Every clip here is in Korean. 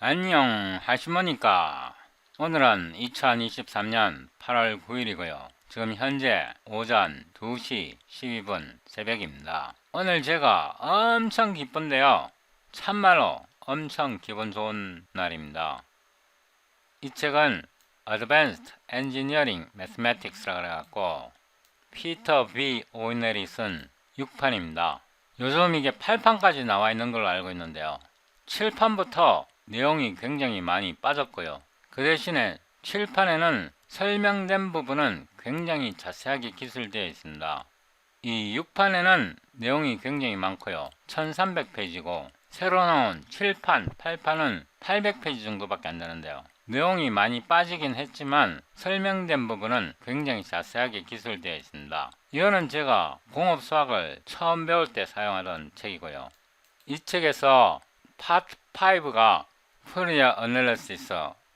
안녕 하시모니까. 오늘은 2023년 8월 9일이고요. 지금 현재 오전 2시 12분 새벽입니다. 오늘 제가 엄청 기쁜데요. 참말로 엄청 기분 좋은 날입니다. 이 책은 Advanced Engineering Mathematics라 그래갖고 피터 B 오이넬이 쓴 6판입니다. 요즘 이게 8판까지 나와 있는 걸로 알고 있는데요. 7판부터 내용이 굉장히 많이 빠졌고요. 그 대신에 7판에는 설명된 부분은 굉장히 자세하게 기술되어 있습니다. 이 6판에는 내용이 굉장히 많고요. 1300페이지고 새로 나온 7판, 8판은 800페이지 정도밖에 안 되는데요. 내용이 많이 빠지긴 했지만 설명된 부분은 굉장히 자세하게 기술되어 있습니다. 이거는 제가 공업 수학을 처음 배울 때 사용하던 책이고요. 이 책에서 파트 5가 Fourier Analysis,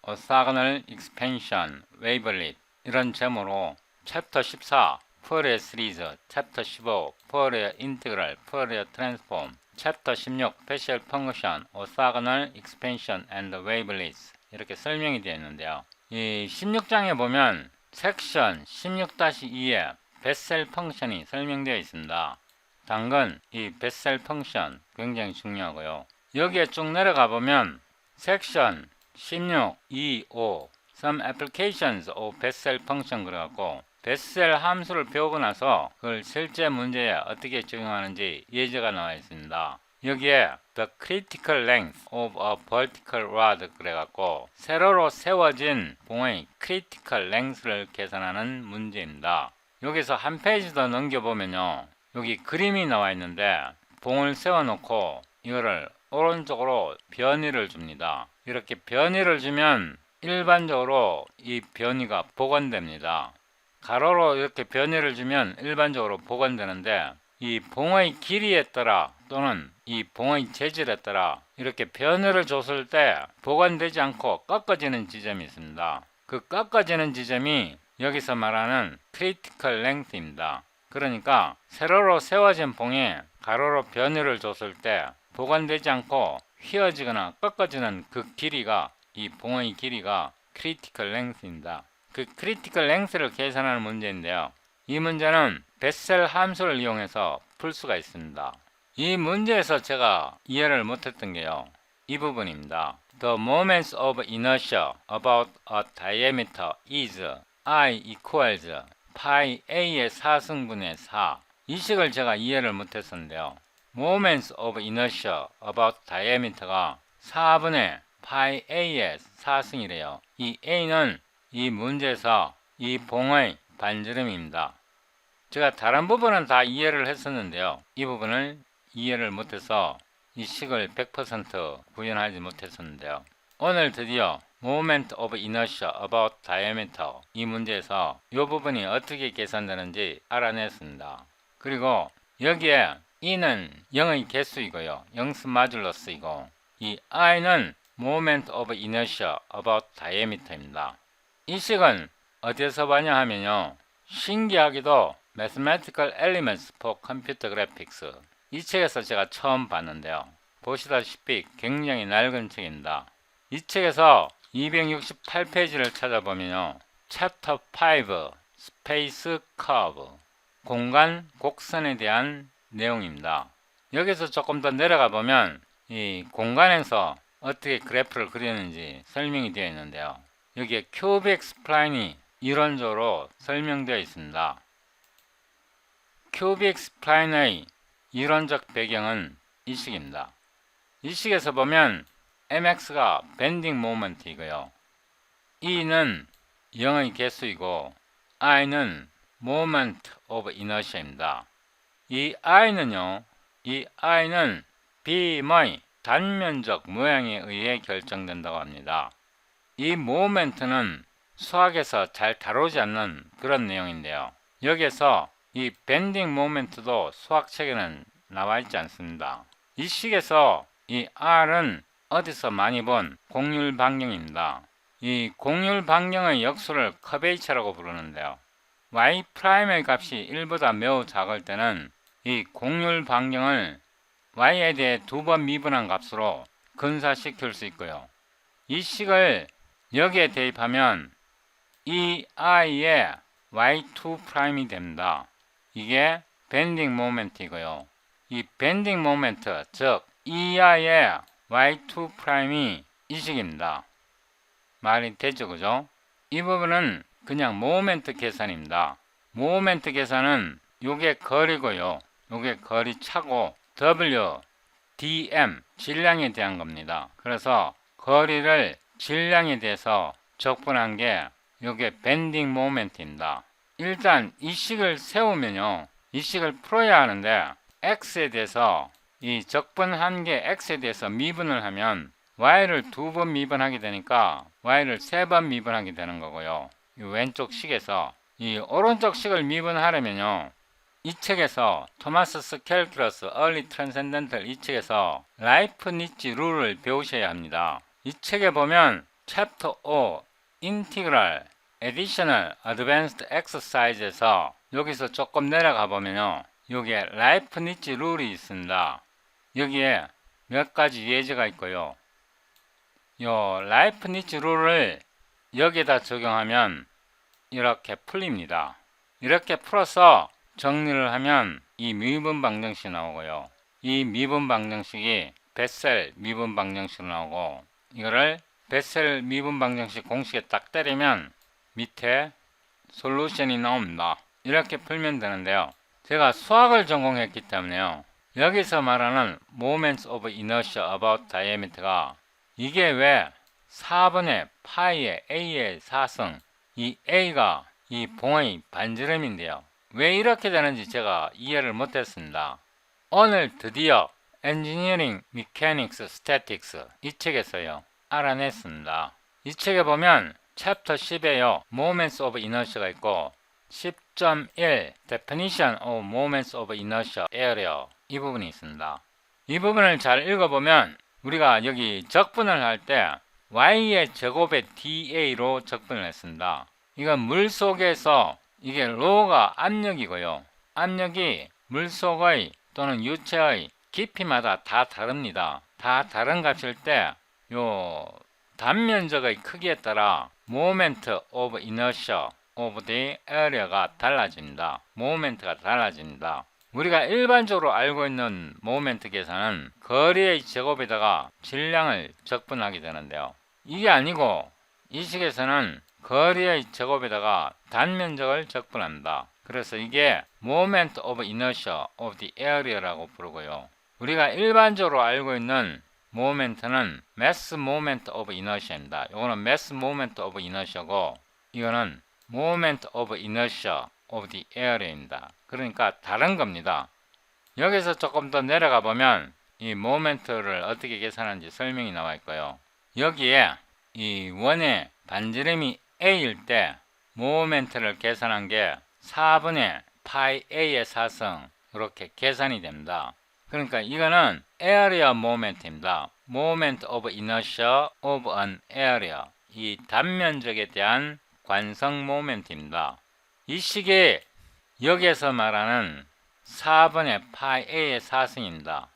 Orthogonal Expansion, Wavelet 이런 제목으로 챕터 14 Fourier Series, 챕터 15 Fourier Integral, Fourier Transform, 챕터 16 Special Function, Orthogonal Expansion and Wavelets 이렇게 설명이 되어 있는데요. 이 16장에 보면 섹션 16-2에 베셀 펑션이 설명되어 있습니다. 당근 이 베셀 펑션 굉장히 중요하고요. 여기에 쭉 내려가 보면 섹션 16, 2, 5 Some applications of Bessel function 그래갖고 베셀 함수를 배우고 나서 그걸 실제 문제에 어떻게 적용하는지 예제가 나와 있습니다. 여기에 the critical length of a vertical rod 그래갖고 세로로 세워진 봉의 critical length를 계산하는 문제입니다. 여기서 한 페이지 더 넘겨보면요. 여기 그림이 나와 있는데 봉을 세워놓고 이거를 오른쪽으로 변이를 줍니다. 이렇게 변이를 주면 일반적으로 이 변이가 복원됩니다. 가로로 이렇게 변이를 주면 일반적으로 복원되는데 이 봉의 길이에 따라 또는 이 봉의 재질에 따라 이렇게 변이를 줬을 때 복원되지 않고 꺾어지는 지점이 있습니다. 그 꺾어지는 지점이 여기서 말하는 크리티컬 랭스입니다. 그러니까 세로로 세워진 봉에 가로로 변이를 줬을 때 보관되지 않고 휘어지거나 꺾어지는 그 길이가 이 봉의 길이가 크리티컬 랭스입니다. 그 크리티컬 랭스를 계산하는 문제인데요. 이 문제는 베셀 함수를 이용해서 풀 수가 있습니다. 이 문제에서 제가 이해를 못했던 게요. 이 부분입니다. The moments of inertia about a diameter is I equals pi a의 4승분의 4. 이 식을 제가 이해를 못했었는데요. Moments of inertia about diameter가 4분의 pi a의 4승이래요. 이 a는 이 문제에서 이 봉의 반지름입니다. 제가 다른 부분은 다 이해를 했었는데요. 이 부분을 이해를 못해서 이 식을 100% 구현하지 못했었는데요. 오늘 드디어 moment of inertia about diameter 이 문제에서 이 부분이 어떻게 계산되는지 알아냈습니다. 그리고 여기에 e는 0의 개수이고요. 영수 마줄러스이고 이 i는 moment of inertia about diameter입니다. 이 식은 어디에서 봤냐 하면요. 신기하게도 Mathematical Elements for Computer Graphics 이 책에서 제가 처음 봤는데요. 보시다시피 굉장히 낡은 책입니다. 이 책에서 268페이지를 찾아보면요. 챕터 5 스페이스 커브 공간 곡선에 대한 내용입니다. 여기서 조금 더 내려가 보면 이 공간에서 어떻게 그래프를 그리는지 설명이 되어 있는데요. 여기에 큐빅 스플라인이 이론적으로 설명되어 있습니다. 큐빅 스플라인의 이론적 배경은 이 식입니다. 이 식에서 보면 mx가 밴딩 모먼트이고요. e는 0의 개수이고 i는 moment of inertia입니다. 이 i는요. 이 i는 beam의 단면적 모양에 의해 결정된다고 합니다. 이 모멘트는 수학에서 잘 다루지 않는 그런 내용인데요. 여기에서 이 밴딩 모멘트도 수학책에는 나와 있지 않습니다. 이 식에서 이 R은 어디서 많이 본 공률 반경입니다. 이 공률 반경의 역수를 커베이처라고 부르는데요. y 프라임의 값이 1보다 매우 작을 때는 이 공률 반경을 y에 대해 두 번 미분한 값으로 근사시킬 수 있고요. 이 식을 여기에 대입하면 이 i의 y2 프라임이 됩니다. 이게 밴딩 모멘트이고요. 이 밴딩 모멘트, 즉 이하의 y2 프라임이 이 식입니다. 말이 되죠, 그죠? 이 부분은 그냥 모멘트 계산입니다. 모멘트 계산은 요게 거리고요. 요게 거리 차고 W, dm 질량에 대한 겁니다. 그래서 거리를 질량에 대해서 적분한 게 요게 밴딩 모멘트입니다. 일단 이 식을 세우면요. 이 식을 풀어야 하는데 x에 대해서 이 적분한 게 x에 대해서 미분을 하면 y를 두 번 미분하게 되니까 y를 세 번 미분하게 되는 거고요. 이 왼쪽 식에서 이 오른쪽 식을 미분하려면요. 이 책에서 토마스 캘큘러스 얼리 트랜센덴탈 이 책에서 라이프 니치 룰을 배우셔야 합니다. 이 책에 보면 챕터 5 인티그랄 에디셔널 어드밴스드 엑서사이즈에서 여기서 조금 내려가 보면요. 여기에 라이프 니치 룰이 있습니다. 여기에 몇 가지 예제가 있고요. 요 라이프 니치 룰을 여기에다 적용하면 이렇게 풀립니다. 이렇게 풀어서 정리를 하면 이 미분 방정식이 나오고요. 이 미분 방정식이 베셀 미분 방정식으로 나오고 이거를 베셀 미분 방정식 공식에 딱 때리면 밑에 솔루션이 나옵니다. 이렇게 풀면 되는데요. 제가 수학을 전공했기 때문에요. 여기서 말하는 moments of inertia about diameter가 이게 왜 4분의 파이의 a의 4승 이 a가 이 봉의 반지름인데요. 왜 이렇게 되는지 제가 이해를 못했습니다. 오늘 드디어 Engineering Mechanics Statics 이 책에서요 알아냈습니다. 이 책에 보면 챕터 10에요 Moments of Inertia가 있고 10.1 Definition of Moments of Inertia Area 이 부분이 있습니다. 이 부분을 잘 읽어보면 우리가 여기 적분을 할 때 y의 제곱의 da로 적분을 했습니다. 이건 물 속에서 이게 로가 압력이고요. 압력이 물 속의 또는 유체의 깊이마다 다 다릅니다. 다 다른 값일 때 요 단면적의 크기에 따라 moment of inertia of the area가 달라집니다. 모멘트가 달라집니다. 우리가 일반적으로 알고 있는 모멘트 계산은 거리의 제곱에다가 질량을 적분하게 되는데요. 이게 아니고 이 식에서는 거리의 제곱에다가 단면적을 적분합니다. 그래서 이게 moment of inertia of the area라고 부르고요. 우리가 일반적으로 알고 있는 모멘트는 mass moment of inertia입니다. 이거는 mass moment of inertia고 이거는 moment of inertia of the area입니다. 그러니까 다른 겁니다. 여기서 조금 더 내려가 보면 이 모멘트를 어떻게 계산하는지 설명이 나와 있고요. 여기에 이 원의 반지름이 a일 때 모멘트를 계산한 게 4분의 파이 a의 4승 이렇게 계산이 됩니다. 그러니까 이거는 area moment입니다. moment of inertia of an area 이 단면적에 대한 관성 모멘트입니다. 이 식이 여기에서 말하는 4분의 파이 a의 4승입니다.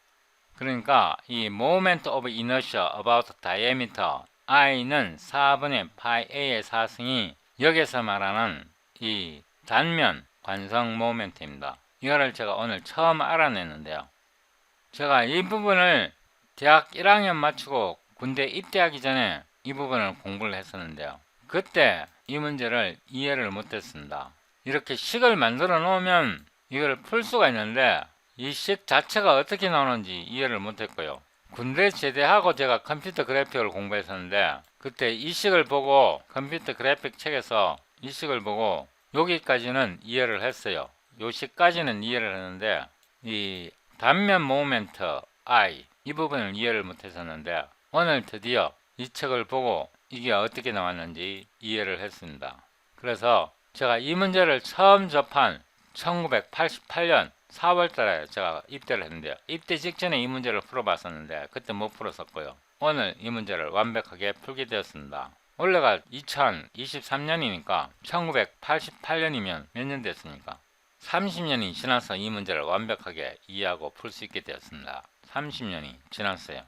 그러니까 이 moment of inertia about diameter i는 4분의 파이 a의 4승이 여기서 말하는 이 단면 관성 모멘트입니다. 이거를 제가 오늘 처음 알아냈는데요. 제가 이 부분을 대학 1학년 마치고 군대 입대하기 전에 이 부분을 공부를 했었는데요. 그때 이 문제를 이해를 못했습니다. 이렇게 식을 만들어 놓으면 이걸 풀 수가 있는데 이 식 자체가 어떻게 나오는지 이해를 못했고요. 군대 제대하고 제가 컴퓨터 그래픽을 공부했었는데 그때 이 식을 보고 컴퓨터 그래픽 책에서 이 식을 보고 여기까지는 이해를 했어요. 요 식까지는 이해를 했는데 이 단면 모멘트 I 이 부분을 이해를 못했었는데 오늘 드디어 이 책을 보고 이게 어떻게 나왔는지 이해를 했습니다. 그래서 제가 이 문제를 처음 접한 1988년 4월 달에 제가 입대를 했는데요. 입대 직전에 이 문제를 풀어봤었는데 그때 못 풀었었고요. 오늘 이 문제를 완벽하게 풀게 되었습니다. 원래가 2023년이니까 1988년이면 몇 년 됐습니까? 30년이 지나서 이 문제를 완벽하게 이해하고 풀 수 있게 되었습니다. 30년이 지났어요.